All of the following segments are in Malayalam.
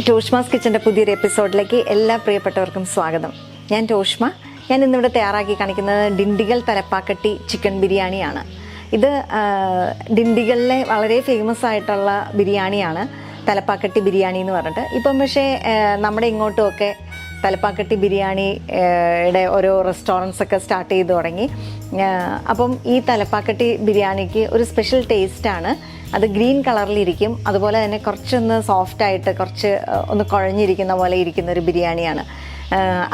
ടോഷ്മാസ് കിച്ചന്റെ പുതിയൊരു എപ്പിസോഡിലേക്ക് എല്ലാ പ്രിയപ്പെട്ടവർക്കും സ്വാഗതം. ഞാൻ ടോഷ്മ. ഞാൻ ഇന്നിവിടെ തയ്യാറാക്കി കാണിക്കുന്നത് ഡിണ്ടിഗൽ തലപ്പാക്കട്ടി ചിക്കൻ ബിരിയാണിയാണ്. ഇത് ഡിണ്ടികളിലെ വളരെ ഫേമസ് ആയിട്ടുള്ള ബിരിയാണിയാണ് തലപ്പാക്കട്ടി ബിരിയാണി എന്ന് പറഞ്ഞിട്ട്. ഇപ്പം പക്ഷേ നമ്മുടെ ഇങ്ങോട്ടുമൊക്കെ തലപ്പാക്കട്ടി ബിരിയാണിയുടെ യുടെ ഓരോ റെസ്റ്റോറന്റ്സ് ഒക്കെ സ്റ്റാർട്ട് ചെയ്ത് തുടങ്ങി. അപ്പം ഈ തലപ്പാക്കട്ടി ബിരിയാണിക്ക് ഒരു സ്പെഷ്യൽ ടേസ്റ്റാണ് അത് ഗ്രീൻ കളറിലിരിക്കും. അതുപോലെ തന്നെ കുറച്ചൊന്ന് സോഫ്റ്റ് ആയിട്ട് കുറച്ച് ഒന്ന് കുഴഞ്ഞിരിക്കുന്ന പോലെ ഇരിക്കുന്ന ഒരു ബിരിയാണിയാണ്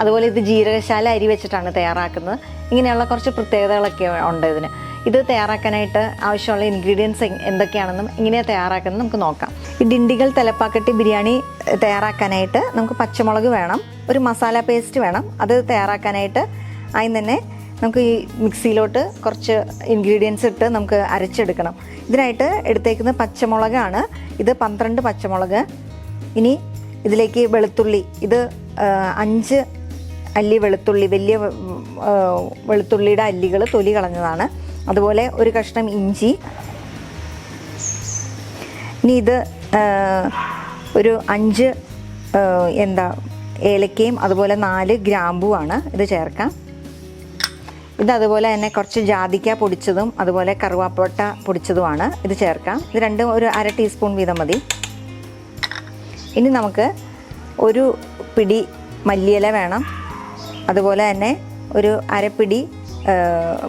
അതുപോലെ ഇത് ജീരകശാല അരി വെച്ചിട്ടാണ് തയ്യാറാക്കുന്നത്. ഇങ്ങനെയുള്ള കുറച്ച് പ്രത്യേകതകളൊക്കെ ഉണ്ട് ഇതിന്. ഇത് തയ്യാറാക്കാനായിട്ട് ആവശ്യമുള്ള ഇൻഗ്രീഡിയൻസ് എന്തൊക്കെയാണെന്നും ഇങ്ങനെയാണ് തയ്യാറാക്കുന്നത് നമുക്ക് നോക്കാം. ഈ ഡിണ്ടികൾ തലപ്പാക്കട്ടി ബിരിയാണി തയ്യാറാക്കാനായിട്ട് നമുക്ക് പച്ചമുളക് വേണം ഒരു മസാല പേസ്റ്റ് വേണം. അത് തയ്യാറാക്കാനായിട്ട് ആദ്യം തന്നെ നമുക്ക് ഈ മിക്സിയിലോട്ട് കുറച്ച് ഇൻഗ്രീഡിയൻസ് ഇട്ട് നമുക്ക് അരച്ചെടുക്കണം. ഇതിനായിട്ട് എടുത്തേക്കുന്ന പച്ചമുളകാണ്. ഇത് പന്ത്രണ്ട് പച്ചമുളക്. ഇനി ഇതിലേക്ക് വെളുത്തുള്ളി. ഇത് അഞ്ച് അല്ലി വെളുത്തുള്ളി. വലിയ വെളുത്തുള്ളിയുടെ അല്ലികൾ തൊലി കളഞ്ഞതാണ്. അതുപോലെ ഒരു കഷ്ണം ഇഞ്ചി. ഇനി ഇത് ഒരു അഞ്ച് എന്താ ഏലക്കയും അതുപോലെ നാല് ഗ്രാമ്പുവാണ് ഇത് ചേർക്കാം. ഇത് അതുപോലെ തന്നെ കുറച്ച് ജാതിക്ക പൊടിച്ചതും അതുപോലെ കറുവാപ്പട്ട പൊടിച്ചതുമാണ്. ഇത് ചേർക്കാം. ഇത് രണ്ടും ഒരു അര ടീസ്പൂൺ വീതം മതി. ഇനി നമുക്ക് ഒരു പിടി മല്ലിയില വേണം. അതുപോലെ തന്നെ ഒരു അരപ്പിടി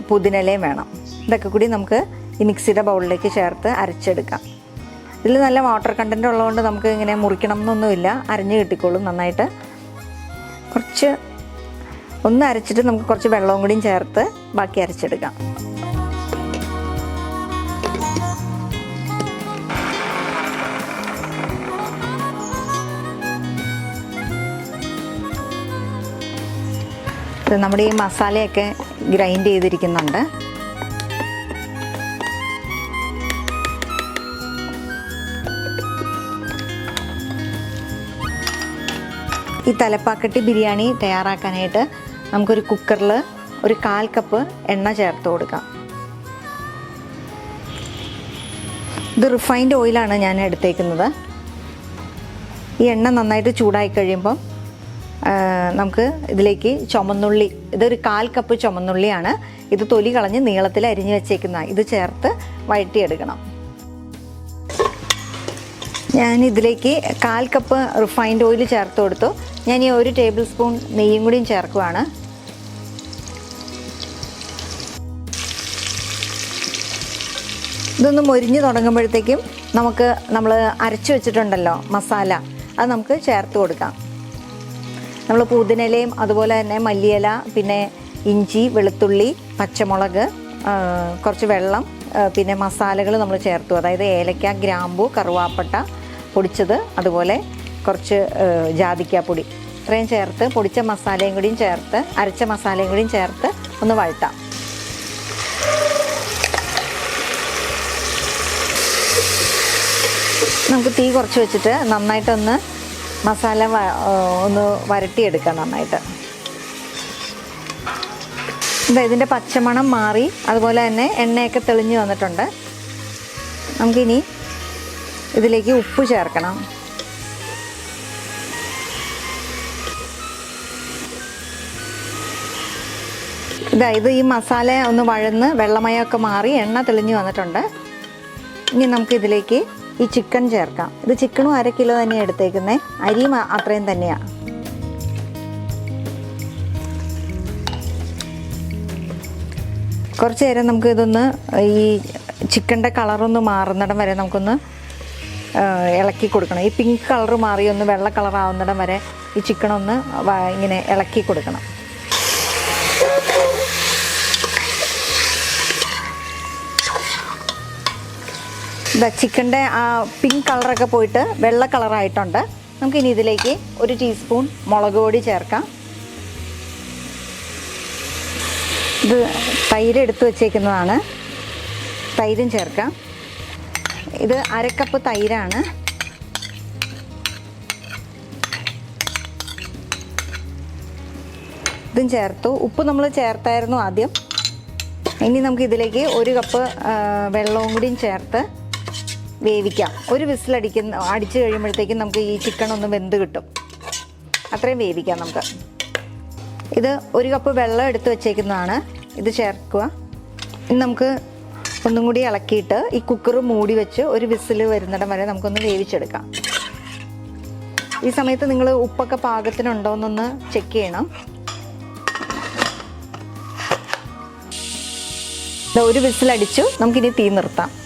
പുതിനലയും വേണം. ഇതൊക്കെ കൂടി നമുക്ക് ഈ മിക്സിയുടെ ബൗളിലേക്ക് ചേർത്ത് അരച്ചെടുക്കാം. ഇതിൽ നല്ല വാട്ടർ കണ്ടന്റ് ഉള്ളതുകൊണ്ട് നമുക്ക് ഇങ്ങനെ മുറിക്കണം എന്നൊന്നുമില്ല അരഞ്ഞ് കിട്ടിക്കോളും നന്നായിട്ട്. കുറച്ച് ഒന്ന് അരച്ചിട്ട് നമുക്ക് കുറച്ച് വെള്ളവും കൂടിയും ചേർത്ത് ബാക്കി അരച്ചെടുക്കാം. നമ്മുടെ ഈ മസാലയൊക്കെ ഗ്രൈൻഡ് ചെയ്തിരിക്കുന്നുണ്ട്. ഈ തലപ്പാക്കട്ടി ബിരിയാണി തയ്യാറാക്കാനായിട്ട് നമുക്കൊരു കുക്കറിൽ ഒരു കാൽ കപ്പ് എണ്ണ ചേർത്ത് കൊടുക്കാം. ഇത് റിഫൈൻഡ് ഓയിലാണ് ഞാൻ എടുത്തേക്കുന്നത്. ഈ എണ്ണ നന്നായിട്ട് ചൂടായി കഴിയുമ്പം നമുക്ക് ഇതിലേക്ക് ചുമന്നുള്ളി ഇതൊരു കാൽ കപ്പ് ചുമന്നുള്ളിയാണ്. ഇത് തൊലി കളഞ്ഞ് നീളത്തിൽ അരിഞ്ഞ് വെച്ചേക്കുന്ന ഇത് ചേർത്ത് വഴറ്റിയെടുക്കണം. ഞാൻ ഇതിലേക്ക് കാൽ കപ്പ് റിഫൈൻഡ് ഓയിൽ ചേർത്ത് കൊടുത്തു. ഞാൻ ഈ ഒരു ടേബിൾ സ്പൂൺ നെയ്യും കൂടിയും ചേർക്കുവാണ്. ഇതൊന്ന് മൊരിഞ്ഞ് തുടങ്ങുമ്പോഴത്തേക്കും നമുക്ക് നമ്മൾ അരച്ചു വെച്ചിട്ടുണ്ടല്ലോ മസാല അത് നമുക്ക് ചേർത്ത് കൊടുക്കാം. നമ്മൾ പുതിനയിലയും അതുപോലെ തന്നെ മല്ലിയില പിന്നെ ഇഞ്ചി വെളുത്തുള്ളി പച്ചമുളക് കുറച്ച് വെള്ളം പിന്നെ മസാലകൾ നമ്മൾ ചേർത്തു. അതായത് ഏലക്ക ഗ്രാമ്പു കറുവാപ്പട്ട പൊടിച്ചത് അതുപോലെ കുറച്ച് ജാതിക്കാപ്പൊടി. ഇത്രയും ചേർത്ത് പൊടിച്ച മസാലയും കൂടിയും ചേർത്ത് അരച്ച മസാലയും കൂടിയും ചേർത്ത് ഒന്ന് വഴട്ടാം നമുക്ക് തീ കുറച്ച് വെച്ചിട്ട് നന്നായിട്ടൊന്ന് മസാല ഒന്ന് വരട്ടിയെടുക്കാം നന്നായിട്ട്. ഇതാ ഇതിന്റെ പച്ചമണം മാറി. അതുപോലെ തന്നെ എണ്ണയൊക്കെ തെളിഞ്ഞു വന്നിട്ടുണ്ട്. നമുക്കിനി ഇതിലേക്ക് ഉപ്പ് ചേർക്കണം. ഇതാ ഇത് ഈ മസാല ഒന്ന് വഴന്ന് വെള്ളമയമൊക്കെ മാറി എണ്ണ തെളിഞ്ഞു വന്നിട്ടുണ്ട്. ഇനി നമുക്ക് ഇതിലേക്ക് ഈ ചിക്കൻ ചേർക്കാം. ഇത് ചിക്കനും അര കിലോ തന്നെയാണ് എടുത്തേക്കുന്നത് അരിയും അത്രയും തന്നെയാണ് കുറച്ച് നേരം നമുക്ക് ഇതൊന്ന് ഈ ചിക്കന്റെ കളറൊന്ന് മാറുന്നിടം വരെ നമുക്കൊന്ന് ഇളക്കി കൊടുക്കണം. ഈ പിങ്ക് കളർ മാറി ഒന്ന് വെള്ള കളർ ആവുന്നിടം വരെ ഈ ചിക്കനൊന്ന് ഇങ്ങനെ ഇളക്കി കൊടുക്കണം. ഇതാ ചിക്കന്റെ ആ പിങ്ക് കളറൊക്കെ പോയിട്ട് വെള്ള കളറായിട്ടുണ്ട് നമുക്കിനി ഇതിലേക്ക് ഒരു ടീസ്പൂൺ മുളക് പൊടി ചേർക്കാം. ഇത് തൈര് എടുത്തു വച്ചേക്കുന്നതാണ്. തൈരും ചേർക്കാം. ഇത് അരക്കപ്പ് തൈരാണ്. ഇതും ചേർത്തു. ഉപ്പ് നമ്മൾ ചേർത്തായിരുന്നു ആദ്യം. ഇനി നമുക്ക് ഇതിലേക്ക് ഒരു കപ്പ് വെള്ളവും കൂടിയും ചേർത്ത് വേവിക്കാം. ഒരു വിസിലടിക്കുന്ന അടിച്ചു കഴിയുമ്പോഴത്തേക്കും നമുക്ക് ഈ ചിക്കൻ ഒന്ന് വെന്ത് കിട്ടും. അത്രയും വേവിക്കാം നമുക്ക്. ഇത് ഒരു കപ്പ് വെള്ളം എടുത്ത് വെച്ചേക്കുന്നതാണ്. ഇത് ചേർക്കുക. ഇനി നമുക്ക് ഒന്നും കൂടി ഇളക്കിയിട്ട് ഈ കുക്കർ മൂടി വെച്ച് ഒരു വിസിൽ വരുന്നിടം വരെ നമുക്കൊന്ന് വേവിച്ചെടുക്കാം. ഈ സമയത്ത് നിങ്ങൾ ഉപ്പൊക്കെ പാകത്തിനുണ്ടോ എന്നൊന്ന് ചെക്ക് ചെയ്യണം ഒരു വിസിലടിച്ചു. നമുക്കിനി തീ നിർത്താം.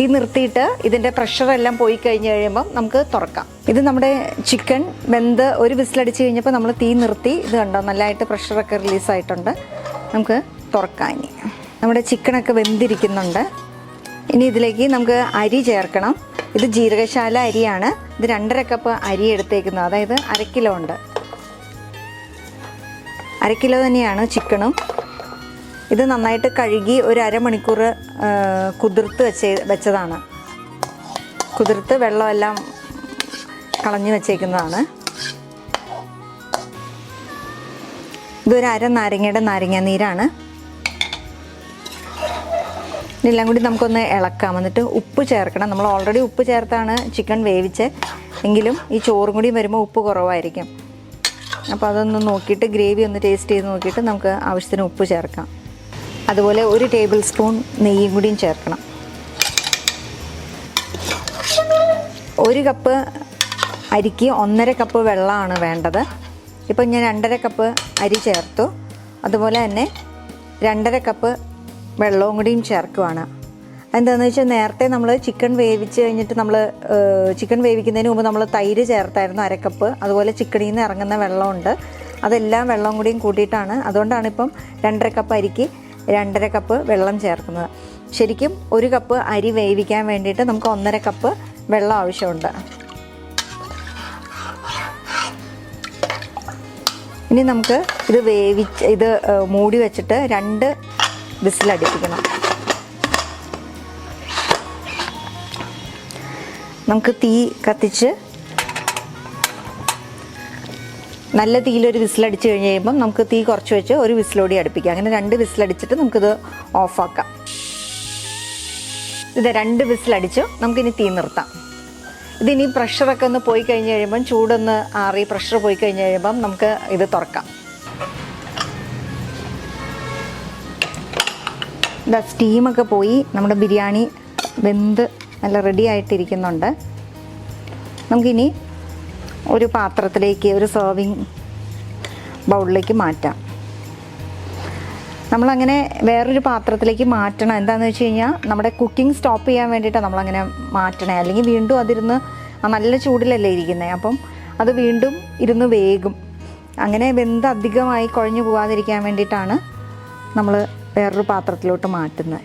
തീ നിർത്തിയിട്ട് ഇതിന്റെ പ്രഷറെല്ലാം പോയി കഴിഞ്ഞ് കഴിയുമ്പം നമുക്ക് തുറക്കാം. ഇത് നമ്മുടെ ചിക്കൻ വെന്ത് ഒരു വിസിലടിച്ച് കഴിഞ്ഞപ്പോൾ നമ്മൾ തീ നിർത്തി. ഇത് കണ്ടോ? നല്ലതായിട്ട് പ്രഷറൊക്കെ റിലീസായിട്ടുണ്ട് നമുക്ക് തുറക്കാം ഇനി. നമ്മുടെ ചിക്കനൊക്കെ വെന്തിരിക്കുന്നുണ്ട്. ഇനി ഇതിലേക്ക് നമുക്ക് അരി ചേർക്കണം. ഇത് ജീരകശാല അരിയാണ്. ഇത് രണ്ടര കപ്പ് അരി എടുത്തേക്കുന്നത്. അതായത് അര കിലോ ഉണ്ട്. അര കിലോ തന്നെയാണ് ചിക്കനും ഇത് നന്നായിട്ട് കഴുകി ഒരു അരമണിക്കൂർ കുതിർത്ത് വെച്ച് വെച്ചതാണ്. കുതിർത്ത് വെള്ളമെല്ലാം കളഞ്ഞു വെച്ചേക്കുന്നതാണ്. ഇതൊരു അര നാരങ്ങയുടെ നാരങ്ങ നീരാണ്. ഇതെല്ലാം കൂടി നമുക്കൊന്ന് ഇളക്കാം. എന്നിട്ട് ഉപ്പ് ചേർക്കണം. നമ്മൾ ഓൾറെഡി ഉപ്പ് ചേർത്താണ് ചിക്കൻ വേവിച്ച്. എങ്കിലും ഈ ചോറും കൂടി വരുമ്പോൾ ഉപ്പ് കുറവായിരിക്കും. അപ്പോൾ അതൊന്ന് നോക്കിയിട്ട് ഗ്രേവി ഒന്ന് ടേസ്റ്റ് ചെയ്ത് നോക്കിയിട്ട് നമുക്ക് ആവശ്യത്തിന് ഉപ്പ് ചേർക്കാം. അതുപോലെ ഒരു ടേബിൾ സ്പൂൺ നെയ്യും കൂടിയും ചേർക്കണം. ഒരു കപ്പ് അരിക്ക് ഒന്നര കപ്പ് വെള്ളമാണ് വേണ്ടത്. ഇപ്പോൾ ഞാൻ രണ്ടര കപ്പ് അരി ചേർത്തു. അതുപോലെ തന്നെ രണ്ടര കപ്പ് വെള്ളവും കൂടിയും ചേർക്കുവാണ്. എന്താണെന്ന് വെച്ചാൽ നേരത്തെ നമ്മൾ ചിക്കൻ വേവിച്ച് കഴിഞ്ഞിട്ട് നമ്മൾ ചിക്കൻ വേവിക്കുന്നതിന് മുമ്പ് നമ്മൾ തൈര് ചേർത്തായിരുന്നു അരക്കപ്പ് അതുപോലെ ചിക്കനിൽ നിന്ന് ഇറങ്ങുന്ന വെള്ളമുണ്ട്. അതെല്ലാം വെള്ളം കൂടിയും കൂട്ടിയിട്ടാണ്. അതുകൊണ്ടാണ് ഇപ്പം രണ്ടര കപ്പ് അരിക്ക് രണ്ടര കപ്പ് വെള്ളം ചേർക്കുന്നത്. ശരിക്കും ഒരു കപ്പ് അരി വേവിക്കാൻ വേണ്ടിയിട്ട് നമുക്ക് ഒന്നര കപ്പ് വെള്ളം ആവശ്യമുണ്ട്. ഇനി നമുക്ക് ഇത് വേവിച്ച് ഇത് മൂടി വെച്ചിട്ട് രണ്ട് വിസിലടിപ്പിക്കണം നമുക്ക് തീ കത്തിച്ച് നല്ല തീയിലൊരു വിസിലടിച്ച് കഴിഞ്ഞ് കഴിയുമ്പം നമുക്ക് തീ കുറച്ച് വെച്ച് ഒരു വിസിലോടി അടുപ്പിക്കാം. അങ്ങനെ രണ്ട് വിസിലടിച്ചിട്ട് നമുക്കിത് ഓഫാക്കാം. ഇത് രണ്ട് വിസിലടിച്ചു നമുക്കിനി തീ നിർത്താം. ഇതിനി പ്രഷറൊക്കെ ഒന്ന് പോയി കഴിഞ്ഞ് കഴിയുമ്പം ചൂടൊന്ന് ആറി പ്രഷർ പോയി കഴിഞ്ഞ് കഴിയുമ്പം നമുക്ക് ഇത് തുറക്കാം. ഇതാ സ്റ്റീമൊക്കെ പോയി നമ്മുടെ ബിരിയാണി വെന്ത് നല്ല റെഡി ആയിട്ടിരിക്കുന്നുണ്ട്. നമുക്കിനി ഒരു പാത്രത്തിലേക്ക് ഒരു സെർവിങ് ബൗളിലേക്ക് മാറ്റാം. നമ്മളങ്ങനെ വേറൊരു പാത്രത്തിലേക്ക് മാറ്റണം. എന്താണെന്ന് വെച്ച് കഴിഞ്ഞാൽ നമ്മുടെ കുക്കിംഗ് സ്റ്റോപ്പ് ചെയ്യാൻ വേണ്ടിയിട്ടാണ് നമ്മളങ്ങനെ മാറ്റണേ. അല്ലെങ്കിൽ വീണ്ടും അതിരുന്ന് നല്ല ചൂടിലല്ലേ ഇരിക്കുന്നത് അപ്പം അത് വീണ്ടും ഇരുന്ന് വേകും. അങ്ങനെ വെന്ത് അധികമായി കുഴഞ്ഞു പോകാതിരിക്കാൻ വേണ്ടിയിട്ടാണ് നമ്മൾ വേറൊരു പാത്രത്തിലോട്ട് മാറ്റുന്നത്.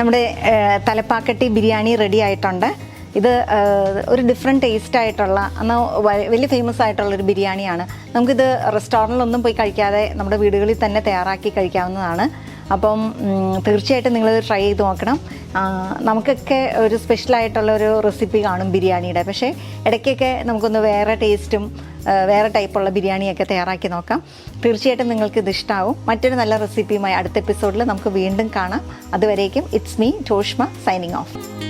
നമ്മുടെ തലപ്പാക്കട്ടി ബിരിയാണി റെഡി ആയിട്ടുണ്ട്. ഇത് ഒരു ഡിഫറെന്റ് ടേസ്റ്റ് ആയിട്ടുള്ള എന്നാൽ വലിയ ഫേമസ് ആയിട്ടുള്ള ഒരു ബിരിയാണിയാണ്. നമുക്കിത് റെസ്റ്റോറന്റിലൊന്നും പോയി കഴിക്കാതെ നമ്മുടെ വീടുകളിൽ തന്നെ തയ്യാറാക്കി കഴിക്കാവുന്നതാണ്. അപ്പം തീർച്ചയായിട്ടും നിങ്ങളിത് ട്രൈ ചെയ്ത് നോക്കണം. നമുക്കൊക്കെ ഒരു സ്പെഷ്യലായിട്ടുള്ള ഒരു റെസിപ്പി കാണും ബിരിയാണിയുടെ. പക്ഷേ ഇടയ്ക്കൊക്കെ നമുക്കൊന്ന് വേറെ ടേസ്റ്റും വേറെ ടൈപ്പുള്ള ബിരിയാണിയൊക്കെ തയ്യാറാക്കി നോക്കാം. തീർച്ചയായിട്ടും നിങ്ങൾക്ക് ഇത് ഇഷ്ടമാവും മറ്റൊരു നല്ല റെസിപ്പിയുമായി അടുത്ത എപ്പിസോഡിൽ നമുക്ക് വീണ്ടും കാണാം. അതുവരേക്കും it's me Toshma signing off